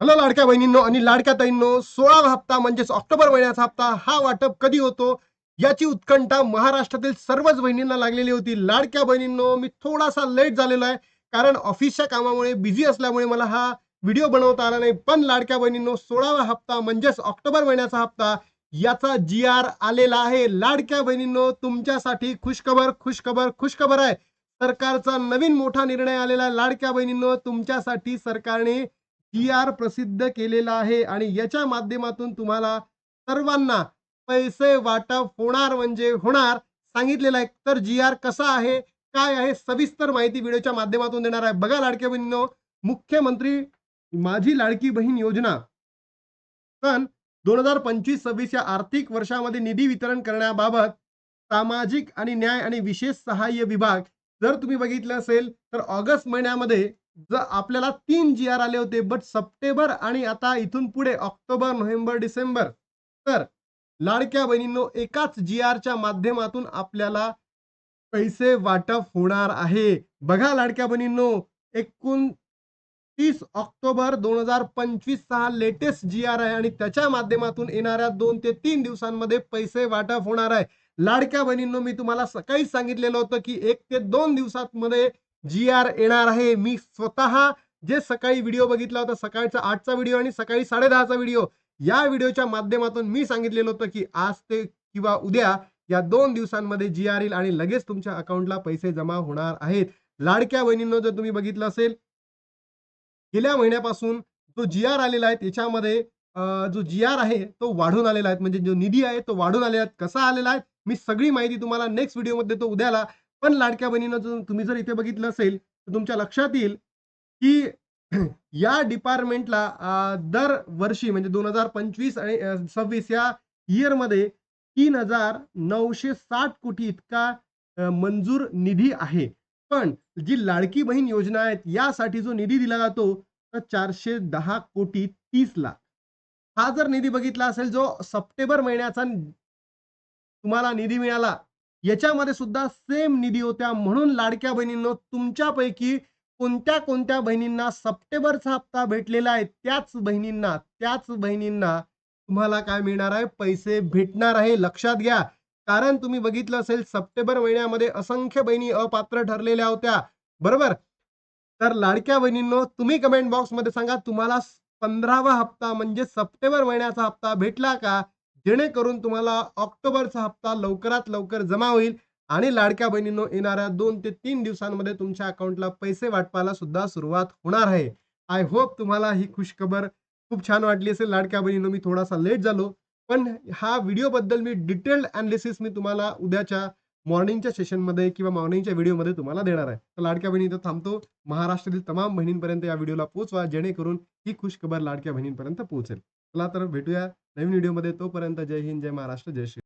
Hello लाडक्या बहिणींनो आणि लाडक्या ताईंनो सोळावा हप्ता म्हणजेच ऑक्टोबर महिन्याचा हप्ता हा वाटप कधी होतो याची उत्कंठा महाराष्ट्रातील सर्वच बहिणींना लागलेली होती. लाडक्या बहिणींनो मी थोडासा लेट झालेलो आहे कारण ऑफिसच्या कामामुळे बिझी असल्यामुळे मला हा व्हिडिओ बनवता आला नाही. पण लाडक्या बहिणींनो सोळावा हप्ता म्हणजेच ऑक्टोबर महिन्याचा हप्ता याचा जी आर आलेला आहे. लाडक्या बहिणींनो तुमच्यासाठी खुशखबर खुशखबर खुशखबर आहे. सरकारचा नवीन मोठा निर्णय आलेला आहे. लाडक्या बहिणींनो तुमच्यासाठी सरकारने टी आर प्रसिद्ध केलेला आहे आणि याच्या माध्यमातून तुम्हाला सर्वांना पैसे वाटप होणार म्हणजे होणार. सांगितलेलं आहे. तर जी आर कसा आहे? काय आहे? सविस्तर माहिती व्हिडिओच्या माध्यमातून देणार आहे. बघा लाडक्या बहिणीनो मुख्यमंत्री माझी लाडकी बहीण योजना. सन दोन हजार पंचवीस सव्वीस या आर्थिक वर्षामध्ये निधी वितरण करण्याबाबत सामाजिक आणि न्याय आणि विशेष सहाय्य विभाग. जर तुम्ही बघितलं असेल तर ऑगस्ट महिन्यामध्ये जर आपल्याला तीन जी आर आले होते बट सप्टेंबर आणि आता इथून पुढे ऑक्टोबर नोव्हेंबर डिसेंबर तर लाडक्या बहिणींनो एकाच जी आरच्या माध्यमातून आपल्याला पैसे वाटप होणार आहे. बघा लाडक्या बहिणींनो एकूण तीस ऑक्टोबर दोन हजार पंचवीस हा लेटेस्ट जी आर आहे आणि त्याच्या माध्यमातून येणाऱ्या दोन ते तीन दिवसांमध्ये पैसे वाटप होणार आहे. लाडक्या बहिणींनो मी तुम्हाला सकाळीच सांगितलेलं होतं की एक ते दोन दिवसांमध्ये जी आर येणार आहे. मी स्वतः जे सकाळी व्हिडिओ बघितला होता सकाळचा आठचा व्हिडिओ आणि सकाळी साडेदहाचा व्हिडिओ या व्हिडिओच्या माध्यमातून मी सांगितलेलं होतं की आज ते किंवा उद्या या दोन दिवसांमध्ये जी आर येईल आणि लगेच तुमच्या अकाउंटला पैसे जमा होणार आहेत. लाडक्या बहिणींनो जर तुम्ही बघितलं असेल गेल्या महिन्यापासून जो जी आर आलेला आहे त्याच्यामध्ये जो जी आर आहे तो वाढून आलेला आहे. म्हणजे जो निधी आहे तो वाढून आलेला आहे. कसा आलेला आहे मी सगळी माहिती तुम्हाला नेक्स्ट व्हिडिओमध्ये तो उद्याला पण लाडक्या बहिणीनं जर तुम्ही जर इथे बघितलं असेल तर तुमच्या लक्षात येईल की या डिपार्टमेंटला दर वर्षी म्हणजे दोन हजार पंचवीस आणि सव्वीस या इयरमध्ये तीन हजार नऊशे साठ कोटी इतका मंजूर निधी आहे. पण जी लाडकी बहीण योजना आहेत यासाठी जो निधी दिला जातो तर चारशे दहा कोटी तीस लाख. हा जर निधी बघितला असेल जो सप्टेंबर महिन्याचा तुम्हाला निधी मिळाला याच्यामध्ये सुद्धा सेम निधी होत्या. म्हणून लाडक्या बहिणींनो तुमच्यापैकी कोणत्या कोणत्या बहिणींना सप्टेंबरचा हप्ता भेटलेला आहे त्याच बहिणींना त्याच बहिणींना तुम्हाला काय मिळणार आहे? पैसे भेटणार आहे. लक्षात घ्या. कारण तुम्ही बघितलं असेल सप्टेंबर महिन्यामध्ये असंख्य बहिणी अपात्र ठरलेल्या होत्या. बरोबर? तर लाडक्या बहिणींनो तुम्ही कमेंट बॉक्समध्ये सांगा तुम्हाला पंधरावा हप्ता म्हणजे सप्टेंबर महिन्याचा हप्ता भेटला का? जेणेकरून तुम्हाला ऑक्टोबरचा हप्ता लवकरात लवकर जमा होईल आणि लाडक्या बहिणींनो येणाऱ्या दोन ते तीन दिवसांमध्ये तुमच्या अकाउंटला पैसे वाटपाला सुद्धा सुरुवात होणार आहे. आय होप तुम्हाला ही खुशखबर खूप छान वाटली असेल. लाडक्या बहिणींनो मी थोडासा लेट झालो पण हा व्हिडिओ बद्दल मी डिटेल्ड अनालिसिस मी तुम्हाला उद्याच्या मॉर्निंगच्या सेशनमध्ये किंवा मॉर्निंगच्या व्हिडिओमध्ये तुम्हाला देणार आहे. तर लाडक्या बहिणी इथं थांबतो. महाराष्ट्रातील तमाम बहिणींपर्यंत या व्हिडिओला पोहोचवा जेणेकरून ही खुशखबर लाडक्या बहिणींपर्यंत पोहोचेल. चला तर भेटूया नवीन व्हिडिओमध्ये. तोपर्यंत जय हिंद जय महाराष्ट्र जय श्री